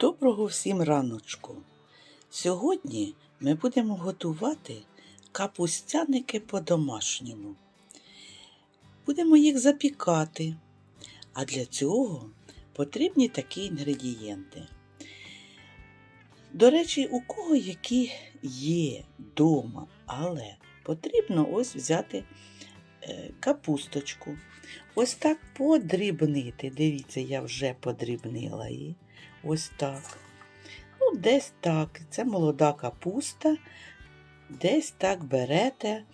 Доброго всім раночку. Сьогодні ми будемо готувати капустяники по-домашньому. Будемо їх запікати. А для цього потрібні такі інгредієнти. До речі, у кого які є вдома, але потрібно ось взяти е, капусточку. Ось так подрібнити. Dивіться, я вже подрібнила її. Ось так. Ну, десь так. Це молода капуста. Десь так берете,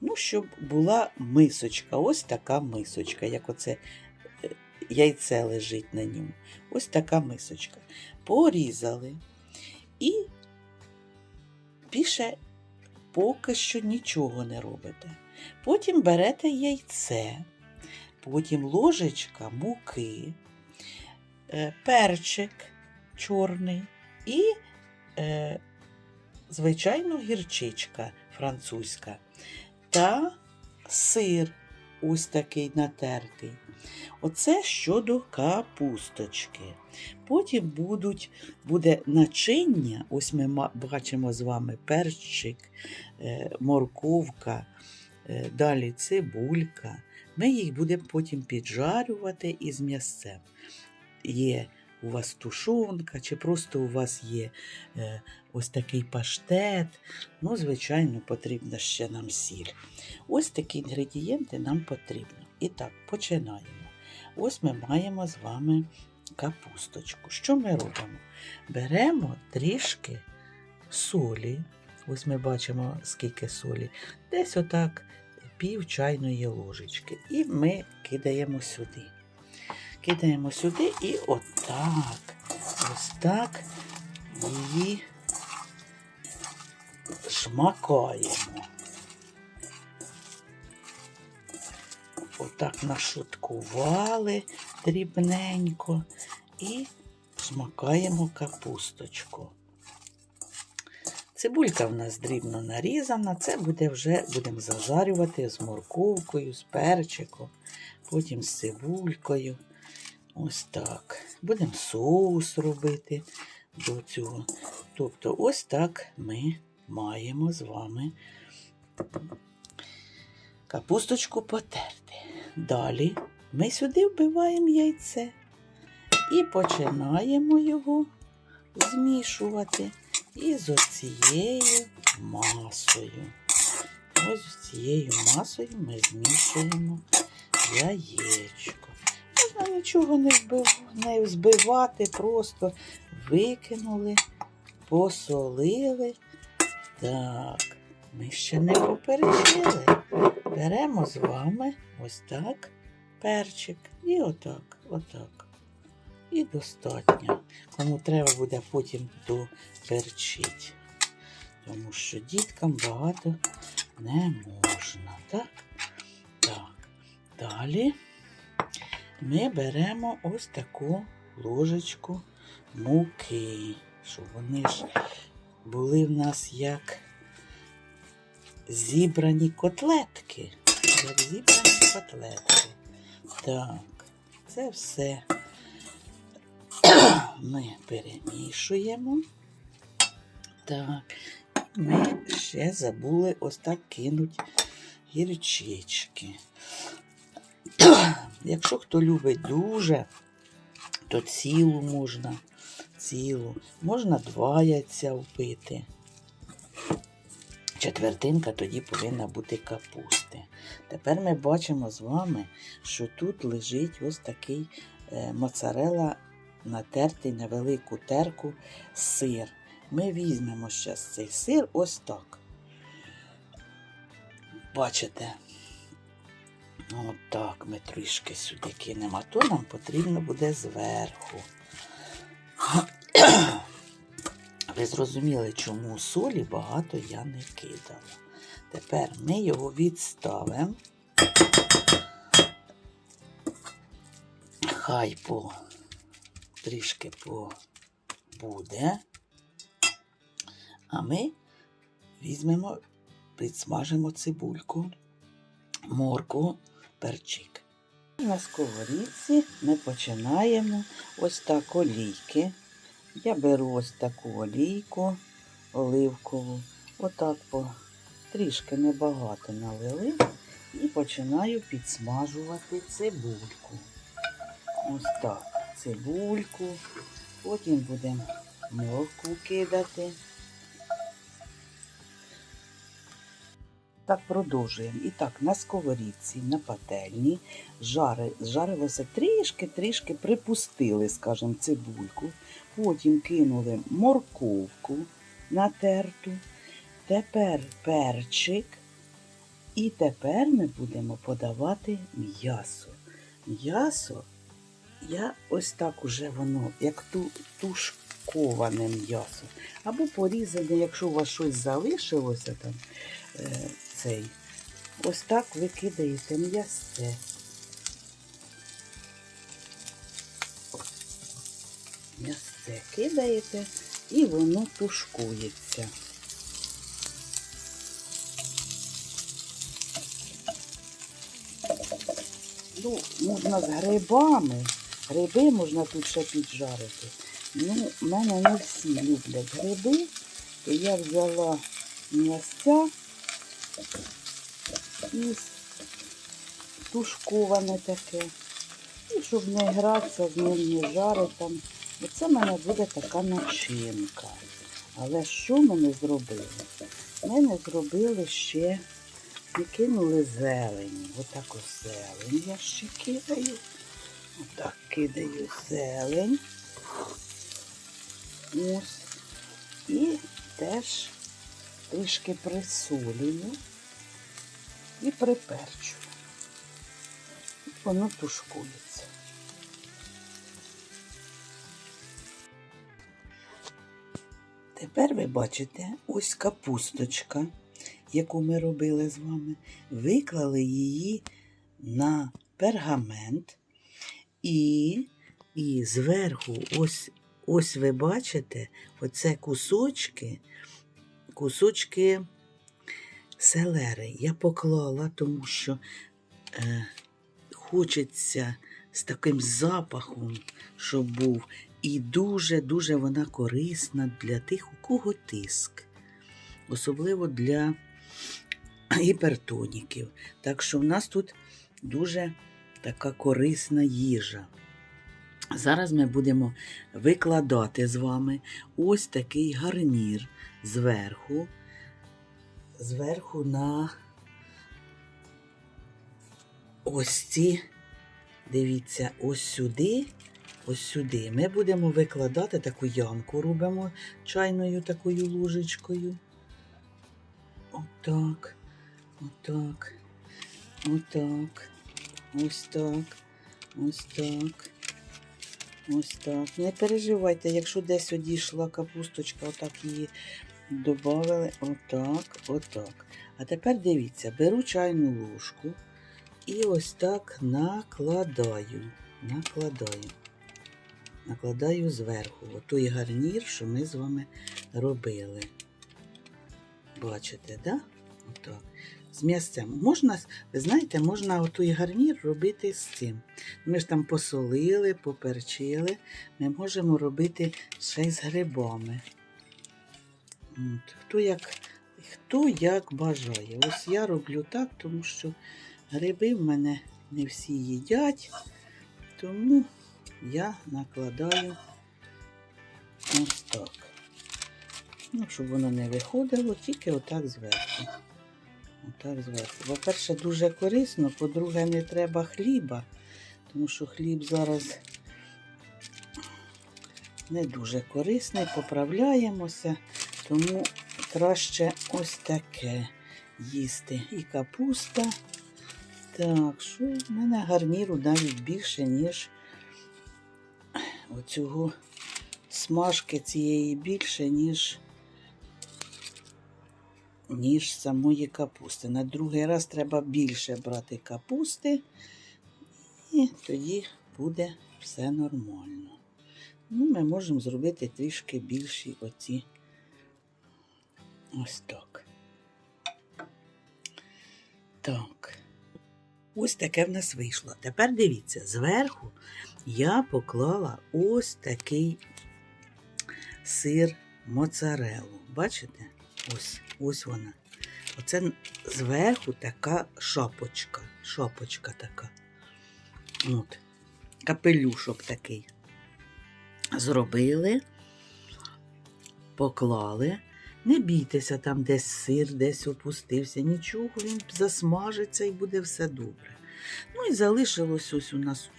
ну, щоб була мисочка. Ось така мисочка, як оце е, яйце лежить на ньому. Ось така мисочка. Порізали. І більше поки що нічого не робите. Потім берете яйце, потім ложечка муки, е, перчик чорний і, е, звичайно, гірчичка французька та сир ось такий натертий. Оце щодо капусточки. Потім будуть, буде начиння, ось ми бачимо з вами перчик, е, морковка, е, далі цибулька. Ми їх будемо потім піджарювати із м'ясцем. Є у вас тушонка, чи просто у вас є е, ось такий паштет. Ну, звичайно, потрібна ще нам сіль. Ось такі інгредієнти нам потрібно. І так, починаємо. Ось ми маємо з вами капусточку. Що ми робимо? Беремо трішки солі. Ось ми бачимо, скільки солі. Десь отак пів чайної ложечки. І ми кидаємо сюди. Кидаємо сюди і отак. Ось так її шмакаємо. Отак нашуткували дрібненько і шмакаємо капусточку. Цибулька в нас дрібно нарізана, це буде вже будемо зажарювати з морковкою, з перчиком, потім з цибулькою. Ось так. Будемо соус робити до цього. Тобто, ось так ми маємо з вами капусточку потерти. Далі ми сюди вбиваємо яйце і починаємо його змішувати із оцією масою. Ось з цією масою ми змішуємо яєчко. Нічого не, вбив, не збивати, просто викинули, посолили. Так, ми ще не поперчили. Беремо з вами ось так перчик і отак, отак. І достатньо. Кому треба буде потім доперчити. Тому що діткам багато не можна. Так? Так. Далі ми беремо ось таку ложечку муки, щоб вони ж були в нас як зібрані котлетки. Як зібрані котлетки. Так, це все ми перемішуємо. Так, ми ще забули ось так кинуть гірчички. Якщо хто любить дуже, то цілу можна, цілу, можна два яйця впити. Четвертинка тоді повинна бути капусти. Тепер ми бачимо з вами, що тут лежить ось такий е, моцарела натертий на велику терку сир. Ми візьмемо зараз цей сир ось так. Бачите? Отак ми трішки сюди кинемо, а то нам потрібно буде зверху. Ви зрозуміли, чому солі багато я не кидала. Тепер ми його відставимо. Хай по трішки побуде. А ми візьмемо, підсмажимо цибульку, морку, перчик. На сковорідці ми починаємо ось так олійки Я беру ось таку олійку оливкову, отак по трішки небагато налили і починаю підсмажувати цибульку. Ось так, цибульку, потім будемо моркву кидати. Так продовжуємо. І так, на сковорідці, на пательні жари, жарилося трішки-трішки припустили, скажімо, цибульку. Потім кинули морковку натерту. Тепер перчик. І тепер ми будемо подавати м'ясо. М'ясо, я ось так уже воно, як ту, тушковане м'ясо. Або порізане, якщо у вас щось залишилося там, е, цей. Ось так ви кидаєте м'ясце. М'ясце кидаєте і воно тушкується. Ну, можна з грибами. Гриби можна тут ще піджарити. Ну, в мене не всі люблять гриби, то я взяла м'ясця і тушковане таке. І щоб не гратися з ним, не жарити. Оце в мене буде така начинка. Але що мене зробили? Мене зробили ще і кинули зелені. Отак ось зелень я ще кидаю. Отак кидаю зелень. Ось. І теж трішки присолюю і приперчую. І воно тушкується. Тепер ви бачите ось капусточка, яку ми робили з вами. Виклали її на пергамент і, і зверху, ось, ось ви бачите, оце кусочки, кусочки селери. Я поклала, тому що е, хочеться з таким запахом, щоб був. І дуже-дуже вона корисна для тих, у кого тиск, особливо для гіпертоніків. Так що в нас тут дуже така корисна їжа. Зараз ми будемо викладати з вами ось такий гарнір зверху, зверху на ось ці, дивіться, ось сюди ось сюди. Ми будемо викладати таку ямку, робимо чайною такою ложечкою. Отак, отак, отак, ось так, ось так, ось так. Не переживайте, якщо десь одійшла капусточка, отак її додали. Отак, отак. А тепер дивіться, беру чайну ложку і ось так накладаю. Накладаю накладаю зверху отой гарнір, що ми з вами робили. Бачите, да? Отак. З м'ясцем. Можна, ви знаєте, можна отой гарнір робити з цим. Ми ж там посолили, поперчили. Ми можемо робити ще й з грибами. Хто як хто як бажає. Ось я роблю так, тому що гриби в мене не всі їдять. Тому я накладаю ось так. Ну, щоб воно не виходило, тільки отак зверху. Отак зверху. По-перше, дуже корисно, по-друге, не треба хліба, тому що хліб зараз не дуже корисний, поправляємося, тому краще ось таке їсти. І капуста. Так, що в мене гарніру навіть більше, ніж оцього смажки цієї більше, ніж ніж самої капусти. На другий раз треба більше брати капусти, і тоді буде все нормально. Ну, Ми можемо зробити трішки більші оці ось так. Так. Ось таке в нас вийшло. Тепер дивіться, зверху я поклала ось такий сир моцарелу. Бачите? Ось, ось вона. Оце зверху така шапочка. Шапочка така. От. Капелюшок такий. Зробили, поклали. Не бійтеся, там десь сир, десь опустився, нічого, він засмажиться і буде все добре. Ну і залишилось ось у нас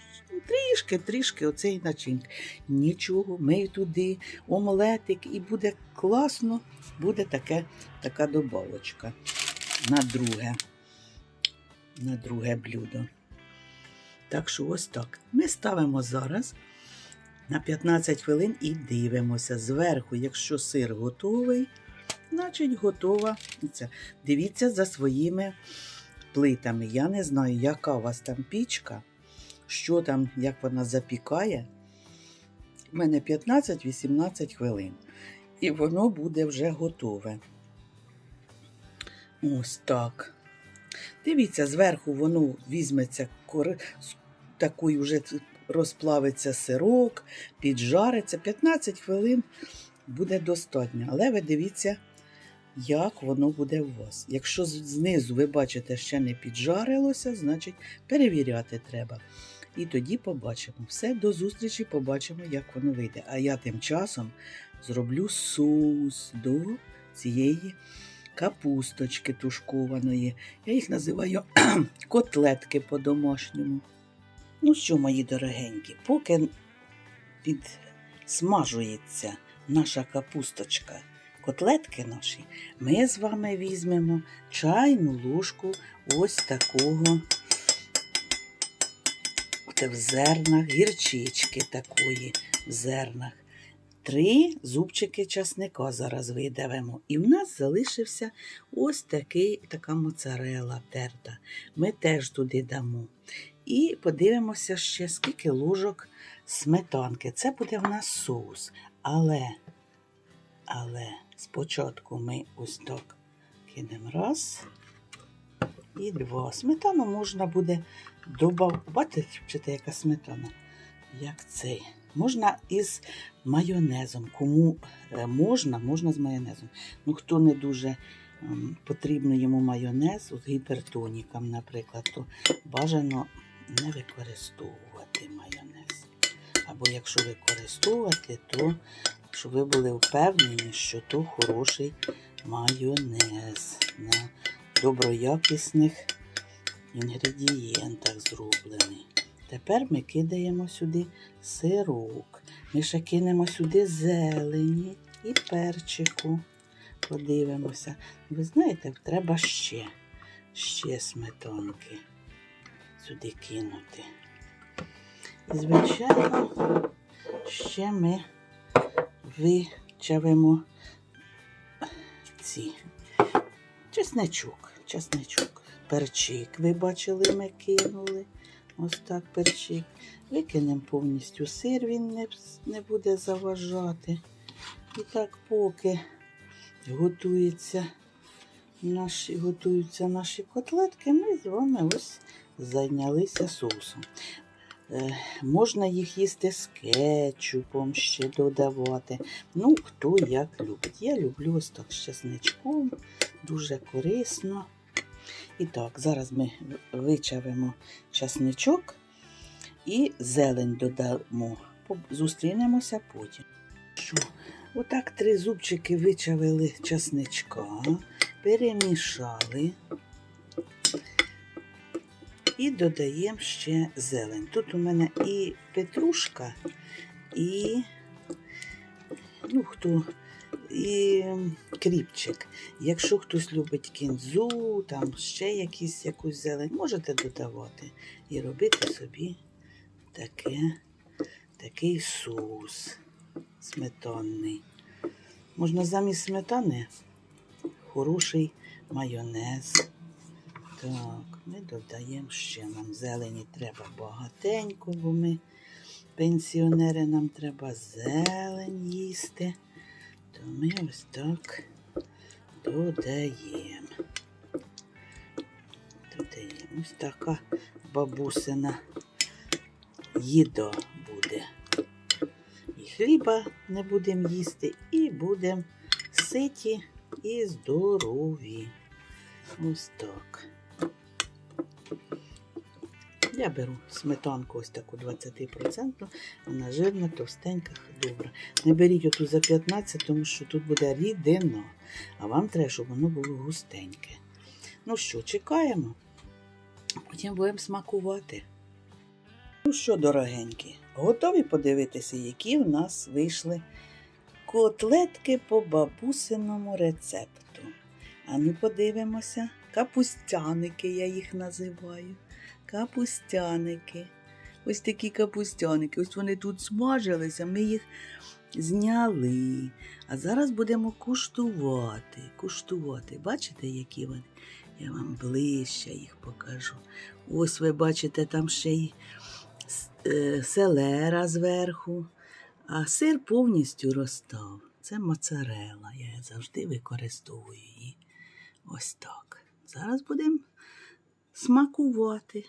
трішки, трішки оцей начинки. Нічого, ми туди омлетик, і буде класно, буде таке, така добавочка на друге, на друге блюдо. Так що ось так. Ми ставимо зараз на 15 хвилин і дивимося зверху, якщо сир готовий, значить готова. Дивіться за своїми плитами. Я не знаю, яка у вас там пічка, що там, як вона запікає. У мене 15-18 хвилин. І воно буде вже готове. Ось так. Дивіться, зверху воно візьметься такою вже розплавиться сирок, піджариться. 15 хвилин буде достатньо. Але ви дивіться, як воно буде у вас. Якщо знизу ви бачите, ще не піджарилося, значить перевіряти треба. І тоді побачимо. Все, до зустрічі, побачимо, як воно вийде. А я тим часом зроблю соус до цієї капусточки тушкованої. Я їх називаю котлетки по-домашньому. Ну що, мої дорогенькі, поки підсмажується наша капусточка, котлетки наші, ми з вами візьмемо чайну ложку ось такого в зернах, гірчички такої в зернах. Три зубчики часника зараз видавимо. І в нас залишився ось такий, така моцарела терта. Ми теж туди дамо. І подивимося ще, скільки ложок сметанки. Це буде в нас соус. Але, але спочатку ми ось так кинемо раз і два. Сметану можна буде додати. Бачите, яка сметана? Як цей. Можна із майонезом. Кому е, можна, можна з майонезом. Ну, хто не дуже ем, потрібно йому майонез, з гіпертонікам, наприклад, то бажано не використовувати майонез. Або якщо використовувати, то щоб ви були впевнені, що то хороший майонез на доброякісних інгредієнтах зроблений. Тепер ми кидаємо сюди сирок. Ми ще кинемо сюди зелені і перчику. Подивимося. Ви знаєте, треба ще, ще сметанки сюди кинути. І, звичайно, ще ми вичавимо ці чесничок, чесничок. Перчик, ви бачили, ми кинули. Ось так перчик. Викинемо повністю сир, він не, не буде заважати. І так, поки готується наші, готуються наші котлетки, ми з вами ось зайнялися соусом. Можна їх їсти з кетчупом ще додавати. Ну, хто як любить. Я люблю ось так з чесничком, дуже корисно. І так, зараз ми вичавимо часничок і зелень додамо. Зустрінемося потім. Що? Отак три зубчики вичавили часничка, перемішали і додаємо ще зелень. Тут у мене і петрушка, і ну, хто і кріпчик. Якщо хтось любить кінзу, там ще якісь, якусь зелень, можете додавати і робити собі таке, такий соус сметанний. Можна замість сметани хороший майонез. Так, ми додаємо ще нам зелені треба багатенько, бо ми пенсіонери, нам треба зелень їсти то ми ось так додаємо. Додаємо ось така бабусина їда буде. І хліба не будемо їсти і будемо ситі і здорові. Ось так. Я беру сметанку ось таку 20%, вона жирна, товстенька, добра. Не беріть оту за 15, тому що тут буде рідина, а вам треба, щоб воно було густеньке. Ну що, чекаємо, потім будемо смакувати. Ну що, дорогенькі, готові подивитися, які в нас вийшли котлетки по бабусиному рецепту. А ну подивимося, капустяники я їх називаю. Капустяники. Ось такі капустяники. Ось вони тут смажилися, ми їх зняли. А зараз будемо куштувати. Куштувати. Бачите, які вони? Я вам ближче їх покажу. Ось ви бачите, там ще й е, селера зверху, а сир повністю розстав. Це моцарела. Я завжди використовую її. Ось так. Зараз будемо смакувати.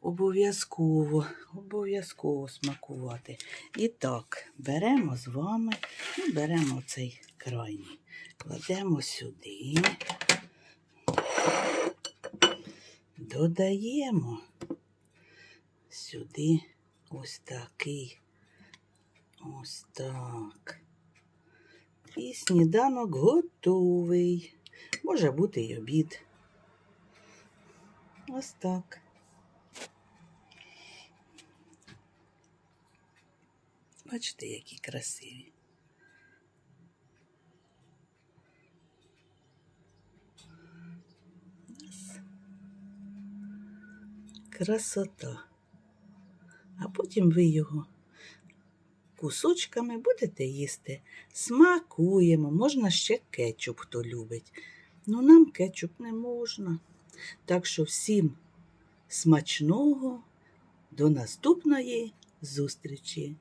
Обов'язково, обов'язково смакувати. І так, беремо з вами, ну, беремо цей крайній, кладемо сюди, додаємо сюди ось такий, ось так. І сніданок готовий. Може бути й обід. Ось так. Бачите, які красиві. Красота. А потім ви його кусочками будете їсти. Смакуємо. Можна ще кетчуп, хто любить. Ну нам кетчуп не можна. Так що всім смачного. До наступної зустрічі!